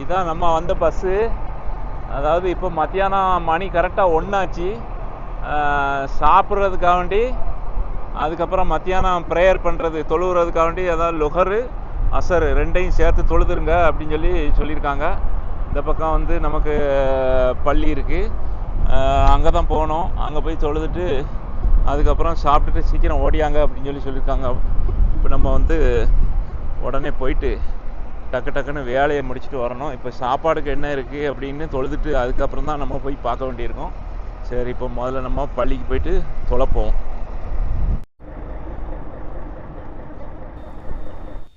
இதுதான் நம்ம வந்த பஸ்ஸு அதாவது இப்போ மத்தியானம் மணி கரெக்டாக ஒன்றாச்சு சாப்பிட்றதுக்காக வேண்டி அதுக்கப்புறம் மத்தியானம் ப்ரேயர் பண்ணுறது தொழுகிறதுக்காக வேண்டி அதாவது லுகரு அசரு ரெண்டையும் சேர்த்து தொழுதுருங்க அப்படின்னு சொல்லி சொல்லியிருக்காங்க. இந்த பக்கம் வந்து நமக்கு பள்ளி இருக்குது அங்கே தான் போகணும் அங்கே போய் தொழுதுட்டு அதுக்கப்புறம் சாப்பிட்டுட்டு சீக்கிரம் ஓடியாங்க அப்படின்னு சொல்லி சொல்லியிருக்காங்க. இப்போ நம்ம வந்து உடனே போயிட்டு டக்கு டக்குன்னு வேலையை முடிச்சுட்டு வரணும். இப்போ சாப்பாடுக்கு என்ன இருக்குது அப்படின்னு தொழுதுட்டு அதுக்கப்புறம் தான் நம்ம போய் பார்க்க வேண்டியிருக்கோம். சரி இப்போ முதல்ல நம்ம பள்ளிக்கு போயிட்டு தொலைப்போம்.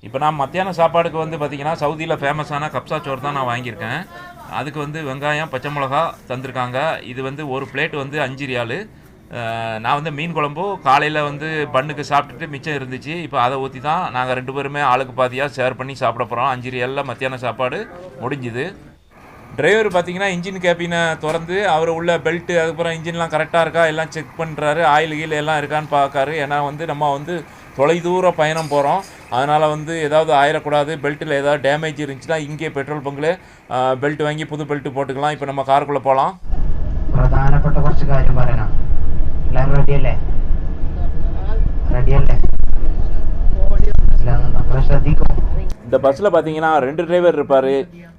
இப்போ நான் மத்தியான சாப்பாடுக்கு வந்து பார்த்திங்கன்னா சவுதியில் ஃபேமஸான கப்சா சோறு தான் நான் வாங்கியிருக்கேன். அதுக்கு வந்து வெங்காயம் பச்சை மிளகா தந்திருக்காங்க. இது வந்து ஒரு பிளேட் வந்து அஞ்சு ரியாலு. நான் வந்து மீன் குழம்பு காலையில் வந்து பண்ணுக்கு சாப்பிட்டுட்டு மிச்சம் இருந்துச்சு இப்போ அதை ஊற்றி தான் நாங்கள் ரெண்டு பேருமே ஆளுக்கு பாதியாக ஷேர் பண்ணி சாப்பிட போகிறோம் அஞ்சு ரியாலில் மத்தியான சாப்பாடு முடிஞ்சுது டிரைவர் பார்த்தீங்கன்னா இன்ஜின் கேபினை திறந்து அவர் உள்ள பெல்ட்டு அதுக்கப்புறம் இன்ஜின்லாம் கரெக்டாக இருக்கா எல்லாம் செக் பண்ணுறாரு ஆயில் கீழ் எல்லாம் இருக்கான்னு பார்க்காரு ஏன்னா வந்து நம்ம வந்து தொலைதூர பயணம் போகிறோம் அதனால் வந்து ஏதாவது ஆயிடக்கூடாது பெல்ட்டில் ஏதாவது டேமேஜ் இருந்துச்சுன்னா இங்கே பெட்ரோல் பங்கில் பெல்ட் வாங்கி புது பெல்ட் போட்டுக்கலாம் இப்போ நம்ம காருக்குள்ளே போகலாம் പ്രധാനപ്പെട്ട കുറച്ച് കാര്യം പറയണം എല്ലാവരും റെഡിയല്ലേ റെഡിയല്ലേ അപ്പൊ ശ്രദ്ധിക്കും இந்த பஸ்ஸில் பார்த்தீங்கன்னா ரெண்டு டிரைவர் இருப்பார்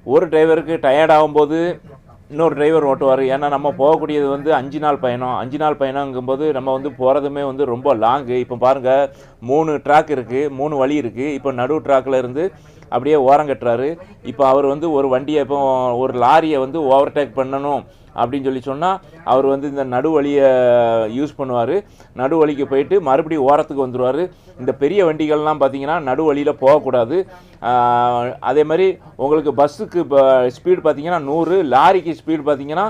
ஒரு டிரைவருக்கு டயர்ட் ஆகும்போது இன்னொரு டிரைவர் ஓட்டுவார் ஏன்னா நம்ம போகக்கூடியது வந்து அஞ்சு நாள் பயணம் அஞ்சு நாள் பயணங்கும்போது நம்ம வந்து போகிறதுமே வந்து ரொம்ப லாங்கு இப்போ பாருங்கள் மூணு ட்ராக் இருக்குது மூணு வழி இருக்குது இப்போ நடு ட்ராக்கில் இருந்து அப்படியே ஓரம் கட்டுறாரு இப்போ அவர் வந்து ஒரு வண்டியை இப்போ ஒரு லாரியை வந்து ஓவர்டேக் பண்ணணும் அப்படின்னு சொல்லி சொன்னால் அவர் வந்து இந்த நடுவழியை யூஸ் பண்ணுவார். நடுவழிக்கு போயிட்டு மறுபடியும் ஓரத்துக்கு வந்துடுவார் இந்த பெரிய வண்டிகள்லாம் பார்த்தீங்கன்னா நடுவழியில் போகக்கூடாது. அதே மாதிரி உங்களுக்கு பஸ்ஸுக்கு இப்போ ஸ்பீடு பார்த்தீங்கன்னா நூறு லாரிக்கு ஸ்பீடு பார்த்தீங்கன்னா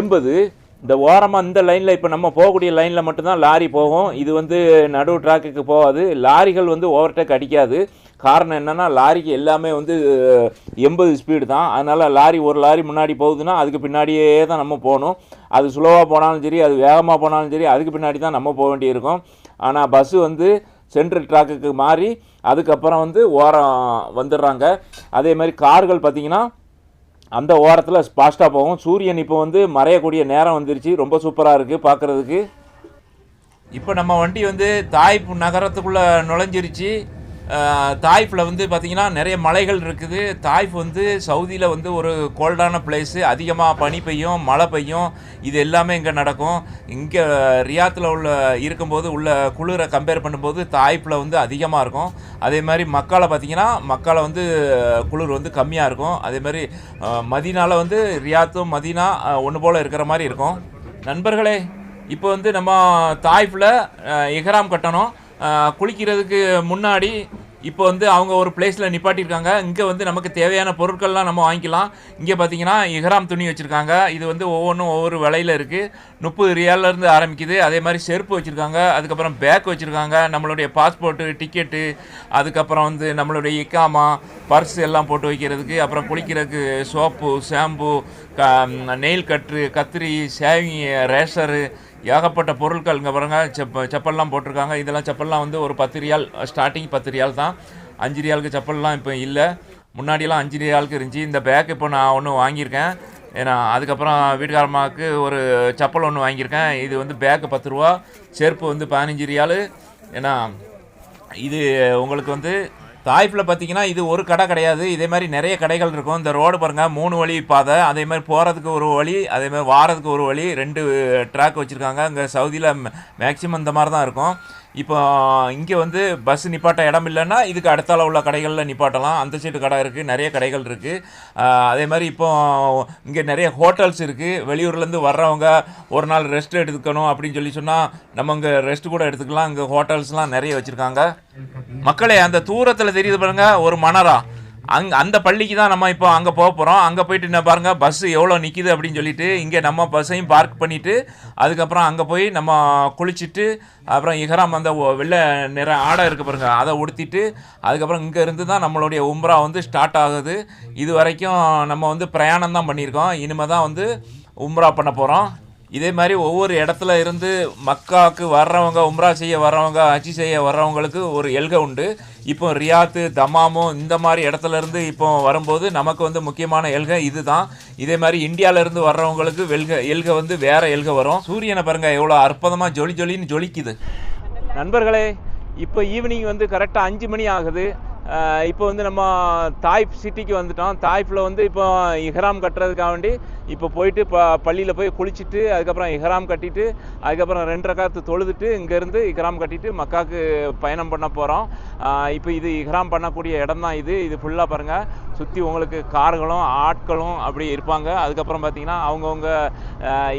எண்பது. இந்த ஓரமாக இந்த லைனில் இப்போ நம்ம போகக்கூடிய லைனில் மட்டும்தான் லாரி போகும். இது வந்து நடு ட்ராக்குக்கு போகாது. லாரிகள் வந்து ஓவர்டேக் அடிக்காது. காரணம் என்னென்னா லாரிக்கு எல்லாமே வந்து எண்பது ஸ்பீடு தான். அதனால் லாரி ஒரு லாரி முன்னாடி போகுதுன்னா அதுக்கு பின்னாடியே தான் நம்ம போகணும். அது ஸ்லோவாக போனாலும் சரி அது வேகமாக போனாலும் சரி அதுக்கு பின்னாடி தான் நம்ம போக வேண்டியிருக்கும். ஆனால் பஸ்ஸு வந்து சென்ட்ரல் ட்ராக்குக்கு மாறி அதுக்கப்புறம் வந்து ஓரம் வந்துடுறாங்க. அதே மாதிரி கார்கள் பார்த்திங்கன்னா அந்த ஓரத்தில் ஃபாஸ்ட்டாக போகும். சூரியன் இப்போ வந்து மறையக்கூடிய நேரம் வந்துருச்சு. ரொம்ப சூப்பராக இருக்குது பார்க்குறதுக்கு இப்போ நம்ம வண்டி வந்து தாய்ப்பு நகரத்துக்குள்ளே நுழைஞ்சிருச்சு. தாய்ஃபில் வந்து பார்த்திங்கன்னா நிறைய மலைகள் இருக்குது. தாய்ஃப் வந்து சவுதியில் வந்து ஒரு கோல்டான பிளேஸு அதிகமாக பனி பெய்யும் மழை பெய்யும். இது எல்லாமே இங்கே நடக்கும். இங்கே ரியாத்தில் உள்ள இருக்கும்போது உள்ள குளிரை கம்பேர் பண்ணும்போது தாய்ஃபில் வந்து அதிகமாக இருக்கும். அதே மாதிரி மக்களை பார்த்திங்கன்னா மக்களை வந்து குளிர் வந்து கம்மியாக இருக்கும். அதே மாதிரி மதினாவில் வந்து ரியாத்தும் மதீனா ஒன்று போல் இருக்கிற மாதிரி இருக்கும். நண்பர்களே இப்போ வந்து நம்ம தாய்ஃபில் எஹராம் கட்டணும். குளிக்கிறதுக்கு முன்னாடி இப்போ வந்து அவங்க ஒரு பிளேஸில் நிப்பாட்டியிருக்காங்க. இங்கே வந்து நமக்கு தேவையான பொருட்கள்லாம் நம்ம வாங்கிக்கலாம். இங்கே பார்த்தீங்கன்னா இஹ்ராம் துணி வச்சுருக்காங்க. இது வந்து ஒவ்வொன்றும் ஒவ்வொரு விலையில் இருக்குது முப்பது ரியாலிருந்து ஆரம்பிக்குது. அதே மாதிரி செருப்பு வச்சுருக்காங்க. அதுக்கப்புறம் பேக் வச்சுருக்காங்க. நம்மளுடைய பாஸ்போர்ட்டு டிக்கெட்டு அதுக்கப்புறம் வந்து நம்மளுடைய இக்காமா பர்ஸ் எல்லாம் போட்டு வைக்கிறதுக்கு அப்புறம் குளிக்கிறதுக்கு சோப்பு ஷாம்பு க நெயில் கட்டு கத்திரி ஷேவிங் ரேஷரு ஏகப்பட்ட பொருட்கள் இங்கே பாருங்க செப்பல்லாம் போட்டிருக்காங்க. இதெல்லாம் செப்பல்லாம் வந்து ஒரு பத்து ரியால் ஸ்டார்டிங் பத்து ரியால் தான். அஞ்சு ரியாலுக்கு செப்பல்லாம் இப்போ இல்லை. முன்னாடியெல்லாம் அஞ்சு ரியாலுக்கு இருந்துச்சு. இந்த பேக் இப்போ நான் ஒன்று வாங்கியிருக்கேன். ஏன்னா அதுக்கப்புறம் வீட்டுக்காரமாவுக்கு ஒரு செப்பல் ஒன்று வாங்கியிருக்கேன். இது வந்து பேக்கு பத்து ரூபா செருப்பு வந்து பதினஞ்சு ரியாலு. ஏன்னா இது உங்களுக்கு வந்து தாய்ப்பில் பார்த்தீங்கன்னா இது ஒரு கடை கிடையாது. இதே மாதிரி நிறைய கடைகள் இருக்கும். இந்த ரோடு பாருங்கள் மூணு வழி பாதை. அதே மாதிரி போகிறதுக்கு ஒரு வழி அதே மாதிரி வாரதுக்கு ஒரு வழி. ரெண்டு ட்ராக் வச்சுருக்காங்க. அங்கே சவுதியில் மேக்ஸிமம் இந்த மாதிரி தான் இருக்கும். இப்போ இங்கே வந்து பஸ் நிப்பாட்ட இடம் இல்லைன்னா இதுக்கு அடுத்தால உள்ள கடைகளில் நிப்பாட்டலாம். அந்த சைடு கடை இருக்குது நிறைய கடைகள் இருக்குது அதே மாதிரி இப்போ இங்கே நிறைய ஹோட்டல்ஸ் இருக்குது வெளியூர்லேருந்து வர்றவங்க ஒரு நாள் ரெஸ்ட் எடுத்துக்கணும் அப்படின்னு சொல்லி சொன்னால் நம்ம இங்கே ரெஸ்ட் கூட எடுத்துக்கலாம். இங்கே ஹோட்டல்ஸ்லாம் நிறைய வச்சுருக்காங்க. மக்களே அந்த தூரத்தில் தெரியுது பாருங்கள் ஒரு மணரா அங் அந்த பள்ளிக்கு தான் நம்ம இப்போ அங்கே போக போகிறோம் அங்கே போயிட்டு என்ன பாருங்கள் பஸ்ஸு எவ்வளோ நிற்கிது அப்படின்னு சொல்லிட்டு இங்கே நம்ம பஸ்ஸையும் பார்க் பண்ணிவிட்டு அதுக்கப்புறம் அங்கே போய் நம்ம குளிச்சுட்டு அப்புறம் இஹராம் அந்த ஒ- வெள்ளை நிற ஆடை இருக்க பாருங்க அதை உடுத்திட்டு அதுக்கப்புறம் இங்கே இருந்து தான் நம்மளுடைய உம்ரா வந்து ஸ்டார்ட் ஆகுது. இது வரைக்கும் நம்ம வந்து பிரயாணம் தான் பண்ணியிருக்கோம். இனிமேல் தான் வந்து உம்ரா பண்ண போகிறோம் இதே மாதிரி ஒவ்வொரு இடத்துல இருந்து மக்காவுக்கு வர்றவங்க உம்ரா செய்ய வர்றவங்க ஹஜ்ஜி செய்ய வர்றவங்களுக்கு ஒரு எல்கை உண்டு. இப்போ ரியாத்து தமாமு இந்த மாதிரி இடத்துல இருந்து இப்போ வரும்போது நமக்கு வந்து முக்கியமான எல்கை இதுதான். இதே மாதிரி இந்தியாவிலேருந்து வர்றவங்களுக்கு வெல்க எல்கை வந்து வேற எல்கை வரும். சூரியனை பாருங்க எவ்வளோ அற்புதமாக ஜொலி ஜொலின்னு ஜொலிக்குது. நண்பர்களே இப்போ ஈவினிங் வந்து கரெக்டாக அஞ்சு மணி ஆகுது. இப்போ வந்து நம்ம தாய்ப் சிட்டிக்கு வந்துட்டோம். தாய்ப்பில் வந்து இப்போ இஹ்ராம் கட்டுறதுக்காக வேண்டி இப்போ போயிட்டு ப பள்ளியில் போய் குளிச்சுட்டு அதுக்கப்புறம் இஹ்ராம் கட்டிட்டு அதுக்கப்புறம் ரெண்டரை ரகாத்து தொழுதுட்டு இங்கேருந்து இஹ்ராம் கட்டிட்டு மக்காவுக்கு பயணம் பண்ண போகிறோம் இப்போ இது இஹ்ராம் பண்ணக்கூடிய இடம் தான் இது இது ஃபுல்லாக பாருங்கள் சுற்றி உங்களுக்கு கார்களும் ஆட்களும் அப்படி இருப்பாங்க. அதுக்கப்புறம் பார்த்தீங்கன்னா அவங்கவுங்க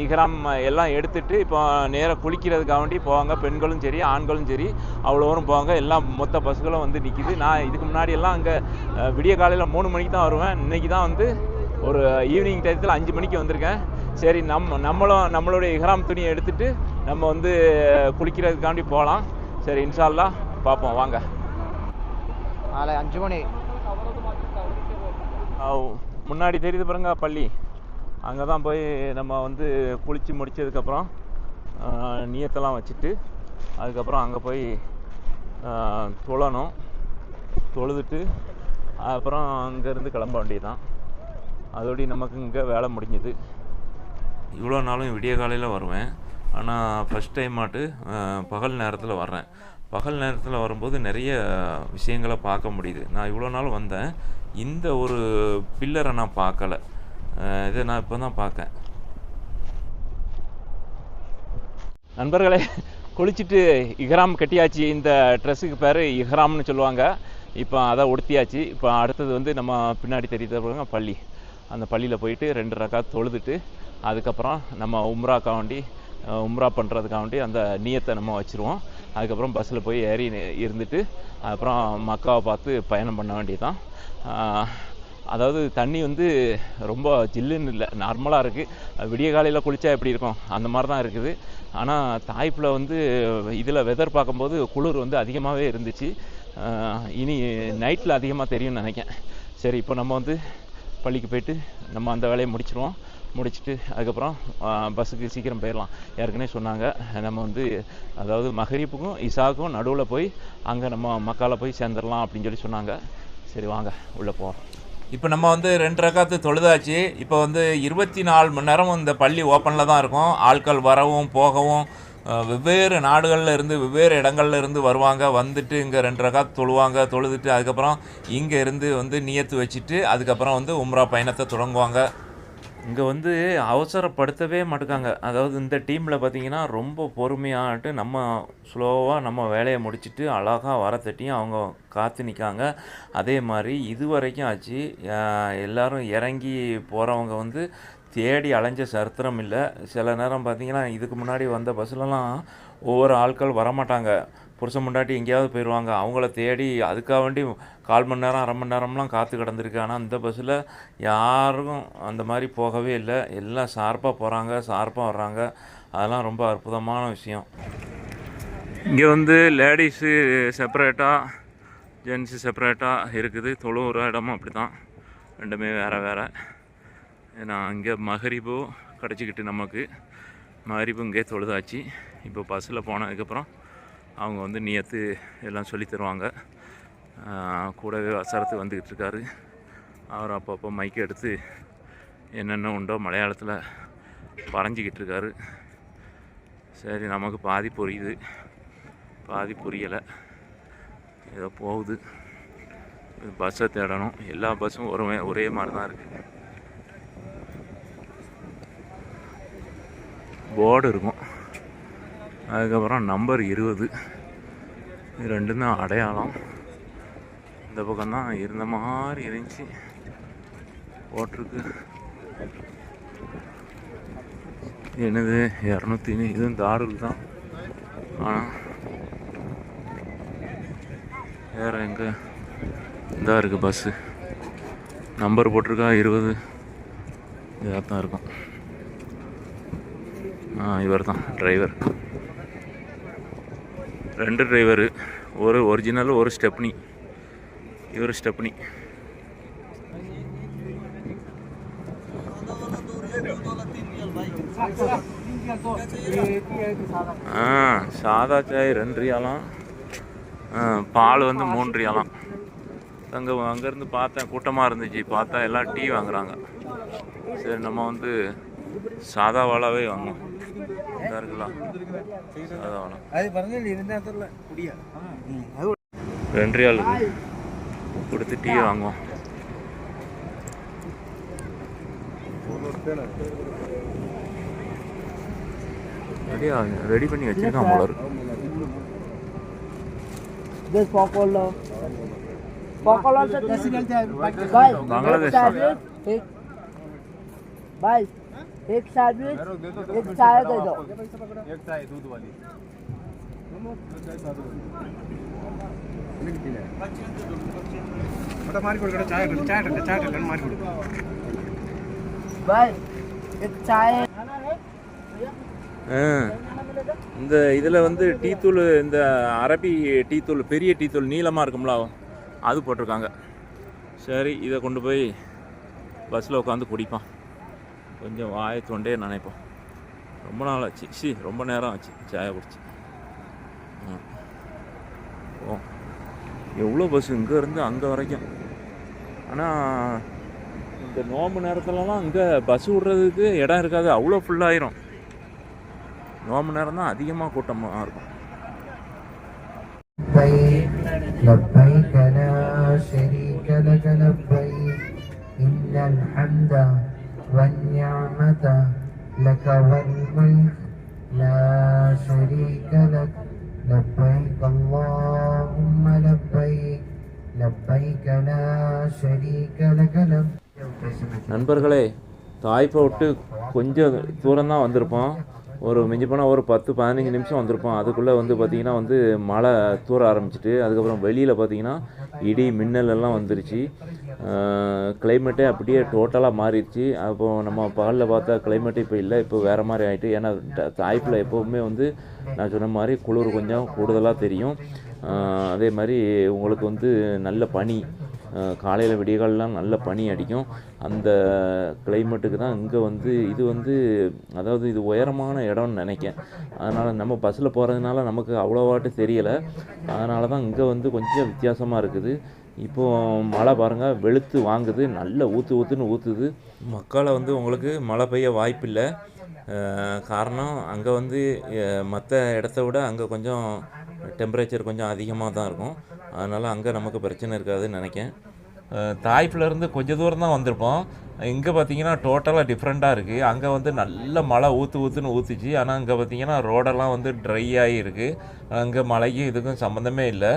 இகராம் எல்லாம் எடுத்துகிட்டு இப்போ நேராக குளிக்கிறதுக்காக வேண்டி போவாங்க. பெண்களும் சரி ஆண்களும் சரி அவ்வளோவரும் போவாங்க. எல்லாம் மொத்த பஸ்களும் வந்து நிற்கிது நான் இதுக்கு முன்னாடி எல்லாம் அங்கே விடிய காலையில் மூணு மணிக்கு தான் வருவேன். இன்னைக்கு தான் வந்து ஒரு ஈவினிங் டயத்தில் அஞ்சு மணிக்கு வந்திருக்கேன். சரி நம்ம நம்மளும் நம்மளுடைய இஹராம் துணியை எடுத்துட்டு நம்ம வந்து குளிக்கிறதுக்காண்டி போகலாம். சரி இன்ஷால்லா பார்ப்போம். வாங்க. நாளை அஞ்சு மணி. முன்னாடி தெரியுது பாருங்க பள்ளி. அங்கே தான் போய் நம்ம வந்து குளித்து முடிச்சதுக்கப்புறம் நீயத்தெல்லாம் வச்சுட்டு அதுக்கப்புறம் அங்கே போய் தொழணும். தொழுதுட்டு அப்புறம் அங்கேருந்து கிளம்ப வேண்டியதுதான். அதோடய நமக்கு இங்கே வேலை முடிஞ்சுது. இவ்வளோ நாளும் விடிய காலையில் வருவேன். ஆனால் ஃபஸ்ட் டைம் மாட்டு பகல் நேரத்தில் வர்றேன். பகல் நேரத்தில் வரும்போது நிறைய விஷயங்களை பார்க்க முடியுது. நான் இவ்வளோ நாள் வந்தேன். இந்த ஒரு பில்லரை நான் பார்க்கல. இதை நான் இப்போ தான் பார்க்கேன். நண்பர்களே குளிச்சுட்டு இஹ்ராம் கட்டியாச்சு. இந்த ட்ரெஸ்ஸுக்கு பேர் இஹ்ராம்னு சொல்லுவாங்க. இப்போ அதை உடுத்தியாச்சு. இப்போ அடுத்தது வந்து நம்ம பின்னாடி தெரியுது பாருங்க பள்ளி. அந்த பள்ளியில் போயிட்டு ரெண்டு ரக்கா தொழுதுட்டு அதுக்கப்புறம் நம்ம உம்ராக்கா காவண்டி உம்ரா பண்ணுறதுக்காக வேண்டி அந்த நீயத்தை நம்ம வச்சுருவோம். அதுக்கப்புறம் பஸ்ஸில் போய் ஏறி இருந்துட்டு அப்புறம் மக்காவை பார்த்து பயணம் பண்ண வேண்டியதுதான். அதாவது தண்ணி வந்து ரொம்ப ஜில்லுன்னு இல்லை நார்மலாக இருக்குது விடிய காலையில் குளித்தா எப்படி இருக்கும்? அந்த மாதிரி தான் இருக்குது. ஆனால் தாய்ப்பில் வந்து இதில் வெதர் பார்க்கும்போது குளிர் வந்து அதிகமாகவே இருந்துச்சு. இனி நைட்டில் அதிகமாக தெரியும்னு நினைக்கேன் சரி இப்போ நம்ம வந்து பள்ளிக்கு போயிட்டு நம்ம அந்த வேலையை முடிச்சிருவோம். முடிச்சுட்டு அதுக்கப்புறம் பஸ்ஸுக்கு சீக்கிரம் போயிடலாம். ஏற்கனவே சொன்னாங்க நம்ம வந்து அதாவது மகரிப்புக்கும் இசாக்கும் நடுவில் போய் அங்கே நம்ம மக்காவில் போய் சேர்ந்துடலாம் அப்படின்னு சொல்லி சொன்னாங்க. சரி வாங்க உள்ளே போகிறோம் இப்போ நம்ம வந்து ரெண்டு ரகாத்து தொழுதாச்சு. இப்போ வந்து இருபத்தி நாலு மணி நேரம் இந்த பள்ளி ஓப்பனில் தான் இருக்கும். ஆட்கள் வரவும் போகவும் வெவ்வேறு நாடுகளில் இருந்து வெவ்வேறு இடங்கள்ல இருந்து வருவாங்க. வந்துட்டு இங்கே ரெண்டு ரகாத் தொழுவாங்க. தொழுதுட்டு அதுக்கப்புறம் இங்கே இருந்து வந்து நியத்து வச்சுட்டு அதுக்கப்புறம் வந்து உம்ரா பயணத்தை தொடங்குவாங்க. இங்கே வந்து அவசரப்படுத்தவே மாட்டுக்காங்க. அதாவது இந்த டீமில் பார்த்தீங்கன்னா ரொம்ப பொறுமையாட்டு நம்ம ஸ்லோவாக நம்ம வேலையை முடிச்சுட்டு அழகாக வர தட்டியும் அவங்க காத்து நிற்காங்க அதே மாதிரி இது வரைக்கும் ஆச்சு எல்லோரும் இறங்கி போகிறவங்க வந்து தேடி அலைஞ்ச சரித்திரம் இல்லை. சில நேரம் பார்த்தீங்கன்னா இதுக்கு முன்னாடி வந்த பஸ்லலாம் ஒவ்வொரு ஆட்கள் வரமாட்டாங்க. புருஷன் முண்டாட்டி எங்கேயாவது போயிடுவாங்க அவங்கள தேடி அதுக்காக வேண்டி கால் மணி நேரம் அரை மணி நேரம்லாம் காத்து கிடந்திருக்கு. ஆனால் அந்த பஸ்ஸில் யாருக்கும் அந்த மாதிரி போகவே இல்லை. எல்லாம் ஷார்ப்பாக போகிறாங்க ஷார்ப்பாக வர்றாங்க. அதெல்லாம் ரொம்ப அற்புதமான விஷயம். இங்கே வந்து லேடிஸு செப்பரேட்டாக ஜென்ஸு செப்பரேட்டாக இருக்குது. தொழுவுற இடமும் அப்படி தான் ரெண்டுமே வேறு வேறு. ஏன்னா அங்கே மகரிபு கிடச்சிக்கிட்டு நமக்கு. மகரிபு இங்கே தொழுதாச்சு. இப்போ பஸ்ஸில் போனதுக்கப்புறம் அவங்க வந்து நியத்து எல்லாம் சொல்லித் தருவாங்க. கூடவே வசரத்து வந்துக்கிட்டு இருக்காரு. அவர் அப்பப்போ மைக் எடுத்து என்னென்ன உண்டோ மலையாளத்தில் பறஞ்சிக்கிட்டு இருக்காரு. சரி நமக்கு பாதி புரியுது. பாதி புரியலை. ஏதோ போகுது. பஸ்ஸை தேடணும். எல்லா பஸ்ஸும் ஒரே ஒரே மாதிரி தான் இருக்குது போர்டு இருக்கும். அதுக்கப்புறம் நம்பர் இருபது. இது ரெண்டும் தான் அடையாளம். இந்த பக்கம் தான் இருந்த மாதிரி இருந்துச்சு. போட்டிருக்கு. என்னது இரநூத்தி இதுவும் தாருள் தான். ஆனால் வேறு எங்கே? இதாக இருக்குது பஸ்ஸு நம்பர் போட்டிருக்கா இருபது. இதாக தான் இருக்கும். ஆ இவர் தான் டிரைவர் ரெண்டு டிரைவரு ஒரு ஒரிஜினல் ஒரு ஸ்டெப்னி. இவர் ஸ்டெப்னி. ஆ சாதா சாய் ரெண்டு ரியாலாம். பால் வந்து மூன்று ரியாலாம். அங்கே அங்கேருந்து பார்த்தேன் கூட்டமாக இருந்துச்சு. பார்த்தா எல்லாம் டீ வாங்குறாங்க. சரி நம்ம வந்து சாதா வாழாவே வாங்கணும். இதாக இருக்கலாம் சாதா வாழா அது பாருங்க ரெண்டு ரியால் இருக்கு. கொடுத்து டீ வாங்குவோம் ரெடியா ரெடி பண்ணி வச்சிருக்கான் போல இருக்கு This Pokolo. Pokolo से कैसे चलते हैं भाई बांग्लादेश एक सैंडविच एक भाई एक सैंडविच एक चाय दे दो एक चाय दूध वाली இந்த இதில் வந்து டீ தூள் இந்த அரபி டீ தூள் பெரிய டீ தூள் நீளமாக இருக்கும்ல அது போட்டிருக்காங்க. சரி இதை கொண்டு போய் பஸ்ஸில் உட்காந்து குடிப்பான் கொஞ்சம் வாய தொண்டே நினைப்போம். ரொம்ப நாள் ஆச்சு. ரொம்ப நேரம் ஆச்சு. சாயை குடிச்சு. எவ்வளோ பஸ் இங்கேருந்து அங்கே வரைக்கும் ஆனால் இந்த நோம்பு நேரத்துலலாம் இங்கே பஸ் விட்றதுக்கு இடம் இருக்காது அவ்வளோ ஃபுல்லாயிரும் நோம்பு நேரம் தான் அதிகமாக கூட்டமாக இருக்கும் لبيك لبيك لا شريك لك لبيك إن الحمد والنعمة لك நண்பர்களே தாய்ப்பை விட்டு கொஞ்சம் தூரம் தான் வந்திருப்போம். ஒரு மிஞ்சி போனால் ஒரு பத்து பதினஞ்சு நிமிஷம் வந்திருப்போம். அதுக்குள்ளே வந்து பார்த்திங்கன்னா வந்து மழை தூர ஆரம்பிச்சிட்டு அதுக்கப்புறம் வெளியில் பார்த்தீங்கன்னா இடி மின்னல் எல்லாம் வந்துருச்சு. கிளைமேட்டே அப்படியே டோட்டலாக மாறிடுச்சு. அப்போ நம்ம பகலில் பார்த்தா கிளைமேட் இப்போ இல்லை இப்போ வேறு மாதிரி ஆகிட்டு ஏன்னா தாய்ப்பில் எப்போவுமே வந்து நான் சொன்ன மாதிரி குளிர் கொஞ்சம் கூடுதலாக தெரியும். அதே மாதிரி உங்களுக்கு வந்து நல்ல பனி காலையில் விடியகாலெலாம் நல்ல பனி அடிக்கும். அந்த கிளைமேட்டுக்கு தான் இங்கே வந்து இது வந்து அதாவது இது உயரமான இடம்னு நினைக்கேன் அதனால் நம்ம பஸ்ஸில் போகிறதுனால நமக்கு அவ்வளோவாட்டு தெரியலை. அதனால தான் இங்கே வந்து கொஞ்சம் வித்தியாசமாக இருக்குது. இப்போது மழை பாருங்கள் வெளுத்து வாங்குது நல்ல ஊற்று ஊற்றுன்னு ஊற்றுது மக்களை வந்து உங்களுக்கு மழை பெய்ய வாய்ப்பில்லை. காரணம் அங்கே வந்து மற்ற இடத்த விட அங்கே கொஞ்சம் டெம்பரேச்சர் கொஞ்சம் அதிகமாக தான் இருக்கும். அதனால் அங்கே நமக்கு பிரச்சனை இருக்காதுன்னு நினைக்கேன் தாய்ப்புலேருந்து கொஞ்சம் தூரம் தான் வந்திருப்போம். இங்கே பார்த்தீங்கன்னா டோட்டலாக டிஃப்ரெண்ட்டாக இருக்குது அங்கே வந்து நல்ல மழை ஊற்று ஊற்றுன்னு ஊற்றுச்சு ஆனால் இங்கே பார்த்தீங்கன்னா ரோடெல்லாம் வந்து ட்ரை ஆகி இருக்குது அங்கே மழைக்கும் இதுக்கும் சம்மந்தமே இல்லை.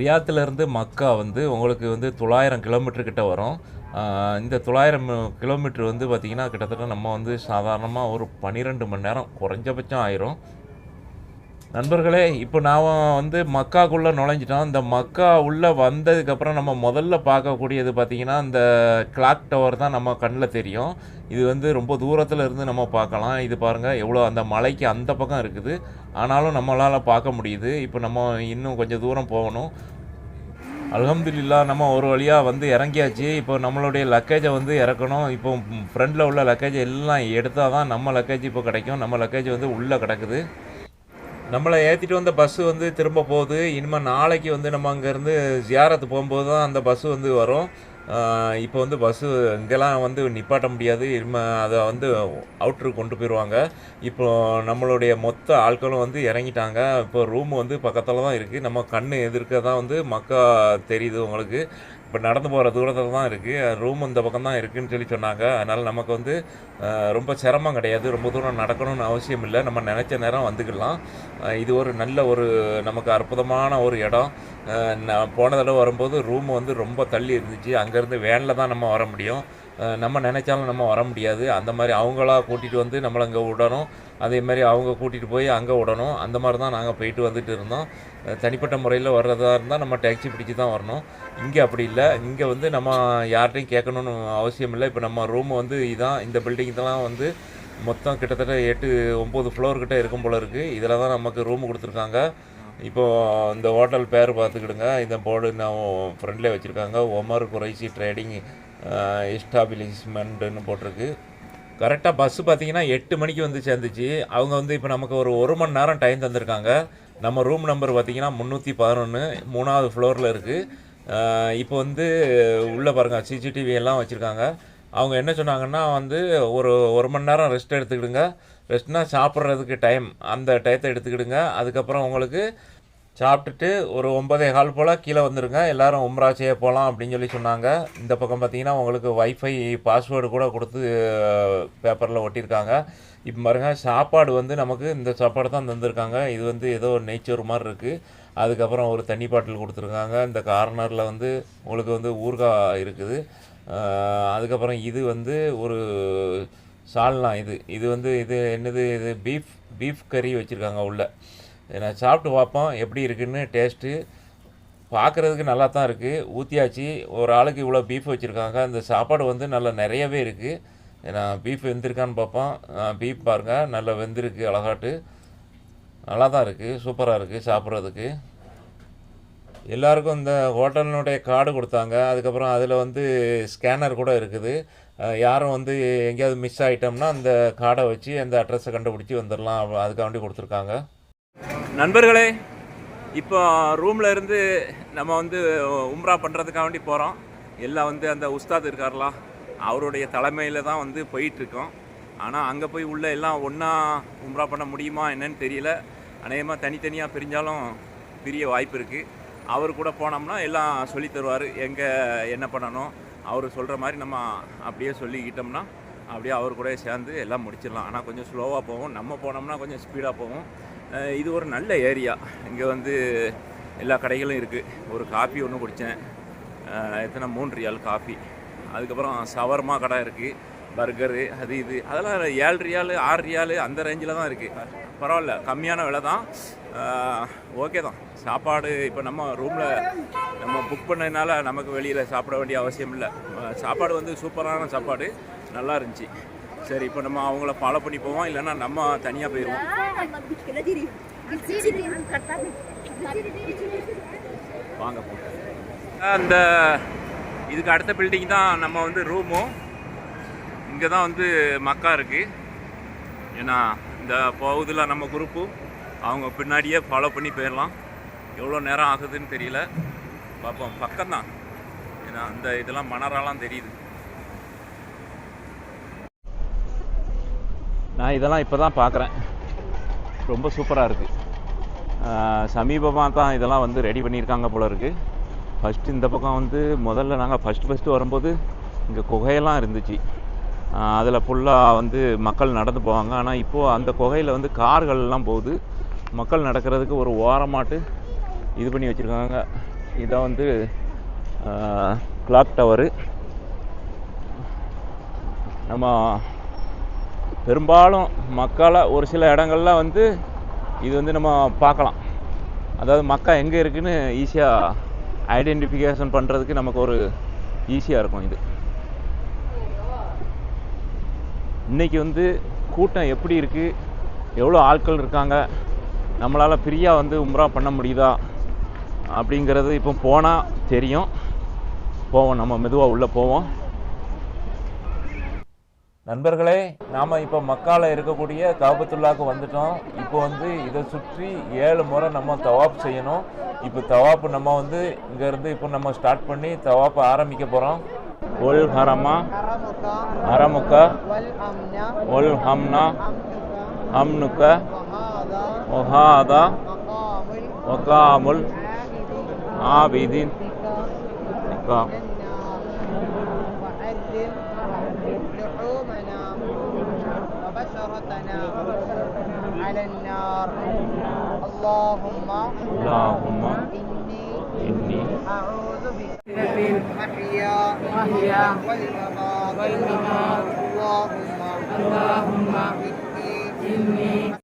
ரியாத்துலேருந்து மக்கா வந்து உங்களுக்கு வந்து தொள்ளாயிரம் கிலோமீட்டர் கிட்ட வரும். இந்த தொள்ளாயிரம் கிலோமீட்டர் வந்து பார்த்திங்கன்னா கிட்டத்தட்ட நம்ம வந்து சாதாரணமாக ஒரு பன்னிரெண்டு மணி நேரம் குறைஞ்சபட்சம் ஆயிரும். நண்பர்களே இப்போ நாம் வந்து மக்காக்குள்ளே நுழைஞ்சிட்டோம். இந்த மக்கா உள்ளே வந்ததுக்கப்புறம் நம்ம முதல்ல பார்க்கக்கூடியது பார்த்திங்கன்னா இந்த கிளாக் டவர் தான் நம்ம கண்ணில் தெரியும். இது வந்து ரொம்ப தூரத்தில் இருந்து நம்ம பார்க்கலாம். இது பாருங்கள் எவ்வளோ அந்த மலைக்கு அந்த பக்கம் இருக்குது. ஆனாலும் நம்மளால் பார்க்க முடியுது. இப்போ நம்ம இன்னும் கொஞ்சம் தூரம் போகணும். அலமதுல்லா நம்ம ஒரு வழியாக வந்து இறங்கியாச்சு. இப்போ நம்மளுடைய லக்கேஜை வந்து இறக்கணும். இப்போ ஃப்ரண்டில் உள்ள லக்கேஜ் எல்லாம் எடுத்தால் தான் நம்ம லக்கேஜ் இப்போ கிடைக்கும். நம்ம லக்கேஜ் வந்து உள்ளே கிடக்குது. நம்மளை ஏற்றிட்டு வந்த பஸ்ஸு வந்து திரும்ப போகுது. இனிமேல் நாளைக்கு வந்து நம்ம அங்கேருந்து ஜியாரத்து போகும்போது தான் அந்த பஸ்ஸு வந்து வரும். இப்போ வந்து பஸ்ஸு இங்கெல்லாம் வந்து நிப்பாட்ட முடியாது. இனிமேல் அதை வந்து அவுட்ருக்கு கொண்டு போயிடுவாங்க இப்போ நம்மளுடைய மொத்த ஆட்களும் வந்து இறங்கிட்டாங்க. இப்போ ரூம் வந்து பக்கத்தில் தான் இருக்குது நம்ம கண் எதிர்க்க தான் வந்து மக்கா தெரியுது உங்களுக்கு. இப்போ நடந்து போகிற தூரத்தில் தான் இருக்குது ரூம் இந்த பக்கம் தான் இருக்குதுன்னு சொல்லி சொன்னாங்க. அதனால் நமக்கு வந்து ரொம்ப சிரமம் கிடையாது. ரொம்ப தூரம் நடக்கணும்னு அவசியம் இல்லை. நம்ம நினச்ச நேரம் வந்துக்கலாம். இது ஒரு நல்ல ஒரு நமக்கு அற்புதமான ஒரு இடம். நான் போன தடவை வரும்போது ரூம் வந்து ரொம்ப தள்ளி இருந்துச்சு. அங்கேருந்து வேனில் தான் நம்ம வர முடியும். நம்ம நினைச்சாலும் நம்ம வர முடியாது. அந்த மாதிரி அவங்களா கூட்டிகிட்டு வந்து நம்மளை அங்கே விடணும். அதே மாதிரி அவங்க கூட்டிகிட்டு போய் அங்கே விடணும். அந்த மாதிரி தான் நாங்கள் போயிட்டு வந்துட்டு இருந்தோம். தனிப்பட்ட முறையில் வர்றதா இருந்தால் நம்ம டாக்ஸி பிடிச்சி தான் வரணும். இங்கே அப்படி இல்லை. இங்கே வந்து நம்ம யார்கிட்டையும் கேட்கணும்னு அவசியம் இல்லை. இப்போ நம்ம ரூம் வந்து இதான். இந்த பில்டிங் தான் வந்து மொத்தம் கிட்டத்தட்ட எட்டு ஒம்பது ஃப்ளோர் கிட்டே இருக்கும் போல இருக்குது இதில் தான் நமக்கு ரூம் கொடுத்துருக்காங்க. இப்போது இந்த ஹோட்டல் பேர் பார்த்துக்கிடுங்க. இந்த போர்டு நான் ஃப்ரெண்ட்லேயே வச்சுருக்காங்க. ஒமர் குறைசி ட்ரேடிங் எஸ்டாபிலிஷ்மெண்ட்டுன்னு போட்டிருக்கு. கரெக்டாக பஸ்ஸு பார்த்தீங்கன்னா எட்டு மணிக்கு வந்து சேர்ந்துச்சு. அவங்க வந்து இப்போ நமக்கு ஒரு ஒரு மணி நேரம் டைம் தந்திருக்காங்க. நம்ம ரூம் நம்பர் பார்த்தீங்கன்னா முந்நூற்றி பதினொன்று மூணாவது ஃப்ளோரில் இருக்குது இப்போ வந்து உள்ளே பாருங்கள் சிசிடிவி எல்லாம் வச்சுருக்காங்க. அவங்க என்ன சொன்னாங்கன்னா வந்து ஒரு ஒரு மணி நேரம் ரெஸ்ட் எடுத்துக்கிடுங்க. ரெஸ்ட்னால் சாப்பிட்றதுக்கு டைம் அந்த டயத்தை எடுத்துக்கிடுங்க. அதுக்கப்புறம் உங்களுக்கு சாப்பிட்டுட்டு ஒரு ஒன்பதே கால் போல் கீழே வந்துருங்க. எல்லாரும் உம்ரா செய்ய போகலாம் அப்படின்னு சொல்லி சொன்னாங்க. இந்த பக்கம் பார்த்தீங்கன்னா உங்களுக்கு வைஃபை பாஸ்வேர்டு கூட கொடுத்து பேப்பரில் ஒட்டியிருக்காங்க. இப்போ பாருங்கள் சாப்பாடு வந்து நமக்கு இந்த சாப்பாடு தான் தந்திருக்காங்க. இது வந்து ஏதோ நேச்சர் மாதிரி இருக்குது அதுக்கப்புறம் ஒரு தண்ணி பாட்டில் கொடுத்துருக்காங்க. இந்த கார்னரில் வந்து உங்களுக்கு வந்து ஊறுகாய் இருக்குது. அதுக்கப்புறம் இது வந்து ஒரு சால்னா இது. இது வந்து இது என்னது? இது பீஃப் பீஃப் கறி வச்சுருக்காங்க உள்ளே. நான் சாப்பிட்டு பார்ப்போம் எப்படி இருக்குன்னு டேஸ்ட்டு. பார்க்குறதுக்கு நல்லா தான் இருக்குது ஊற்றியாச்சு ஒரு ஆளுக்கு இவ்வளோ பீஃப் வச்சுருக்காங்க. அந்த சாப்பாடு வந்து நல்லா நிறையவே இருக்குது நான் பீஃப் வெந்திருக்கான்னு பார்ப்போம். பீஃப் பாருங்கள் நல்லா வெந்திருக்கு அழகாட்டு. நல்லா தான் இருக்குது சூப்பராக இருக்குது சாப்பிட்றதுக்கு. எல்லாருக்கும் இந்த ஹோட்டலினுடைய கார்டு கொடுத்தாங்க. அதுக்கப்புறம் அதில் வந்து ஸ்கேனர் கூட இருக்குது. யாரும் வந்து எங்கேயாவது மிஸ் ஆகிட்டோம்னா அந்த கார்டை வச்சு அந்த அட்ரஸை கண்டுபிடிச்சி வந்துடலாம். அதுக்காண்டி கொடுத்துருக்காங்க. நண்பர்களே இப்போ ரூமில் இருந்து நம்ம வந்து உம்ரா பண்ணுறதுக்காண்டி போகிறோம் எல்லாம் வந்து அந்த உஸ்தாத் இருக்கார்லாம் அவருடைய தலைமையில் தான் வந்து போயிட்டுருக்கோம். ஆனால் அங்கே போய் உள்ள எல்லாம் ஒன்றா உம்ரா பண்ண முடியுமா என்னன்னு தெரியல. அநேகமாக தனித்தனியாக பிரிஞ்சாலும் பிரிய வாய்ப்பு இருக்குது அவர் கூட போனோம்னா எல்லாம் சொல்லி தருவார் எங்கே என்ன பண்ணணும். அவர் சொல்கிற மாதிரி நம்ம அப்படியே சொல்லிக்கிட்டோம்னா அப்படியே அவர் கூட சேர்ந்து எல்லாம் முடிச்சிடலாம். ஆனால் கொஞ்சம் ஸ்லோவாக போகும் நம்ம போனோம்னா கொஞ்சம் ஸ்பீடாக போகும் இது ஒரு நல்ல ஏரியா. இங்கே வந்து எல்லா கடைகளும் இருக்குது ஒரு காஃபி ஒன்று குடித்தேன் எத்தனை? மூன்று ரியால் காஃபி அதுக்கப்புறம் சவர்மா கடை இருக்குது பர்கரு அது இது. அதெல்லாம் ஏழு ரியாலு ஆறு ரியாலு அந்த ரேஞ்சில் தான் இருக்குது பரவாயில்ல. கம்மியான விலை தான். ஓகே தான். சாப்பாடு இப்போ நம்ம ரூமில் நம்ம புக் பண்ணதுனால நமக்கு வெளியில் சாப்பிட வேண்டிய அவசியம் இல்லை. சாப்பாடு வந்து சூப்பரான சாப்பாடு. நல்லா இருந்துச்சு. சரி இப்போ நம்ம அவங்கள ஃபாலோ பண்ணி போவோம். இல்லைன்னா நம்ம தனியாக போயிடுவோம் வாங்க அந்த இதுக்கு அடுத்த பில்டிங் தான் நம்ம வந்து ரூமும் இங்கே தான் வந்து மக்கா இருக்குது ஏன்னா இந்த பகுதியில் நம்ம குரூப்பு அவங்க பின்னாடியே ஃபாலோ பண்ணி போயிடலாம். எவ்வளோ நேரம் ஆகுதுன்னு தெரியல. பார்ப்போம். பக்கம்தான். ஏன்னா அந்த இதெல்லாம் மணராலாம் தெரியுது. நான் இதெல்லாம் இப்போ தான் பார்க்குறேன் ரொம்ப சூப்பராக இருக்குது சமீபமாக தான் இதெல்லாம் வந்து ரெடி பண்ணியிருக்காங்க போல இருக்குது ஃபஸ்ட்டு இந்த பக்கம் வந்து முதல்ல நாங்கள் ஃபஸ்ட்டு ஃபஸ்ட்டு வரும்போது இங்கே குகையெல்லாம் இருந்துச்சு. அதில் ஃபுல்லாக வந்து மக்கள் நடந்து போவாங்க. ஆனால் இப்போது அந்த குகையில் வந்து கார்கள்லாம் போகுது. மக்கள் நடக்கிறதுக்கு ஒரு ஓரமாட்டு இது பண்ணி வச்சுருக்காங்க. இதை வந்து கிளாக் டவரு நம்ம பெரும்பாலும் மக்களை ஒரு சில இடங்கள்ல வந்து இது வந்து நம்ம பார்க்கலாம். அதாவது மக்கா எங்கே இருக்குன்னு ஈஸியாக ஐடென்டிஃபிகேஷன் பண்ணுறதுக்கு நமக்கு ஒரு ஈஸியாக இருக்கும் இது. இன்னைக்கு வந்து கூட்டம் எப்படி இருக்குது எவ்வளோ ஆட்கள் இருக்காங்க? நம்மளால் ஃப்ரீயாக வந்து உம்ரா பண்ண முடியுதா? அப்படிங்கிறது இப்போ போனால் தெரியும். போவோம் நம்ம மெதுவாக உள்ளே போவோம். நண்பர்களே நாம் இப்போ மக்காவில் இருக்கக்கூடிய தாபத்துள்ளாக்கு வந்துட்டோம். இப்போ வந்து இதை சுற்றி ஏழு முறை நம்ம தவாப் செய்யணும். இப்போ தவாப்பு நம்ம வந்து இங்கேருந்து இப்போ நம்ம ஸ்டார்ட் பண்ணி தவாப்பு ஆரம்பிக்க போகிறோம் ஒல் ஹரமா ஹரமுக்கா ஒல் ஹம்னா ஹம்னுக்க ஒஹாதா ஒகாமுல் ஆபிதின் آخرتنا على النار. اللهم اللهم إني إني أعوذ بك من المحيا والممات. والممات. اللهم اللهم إني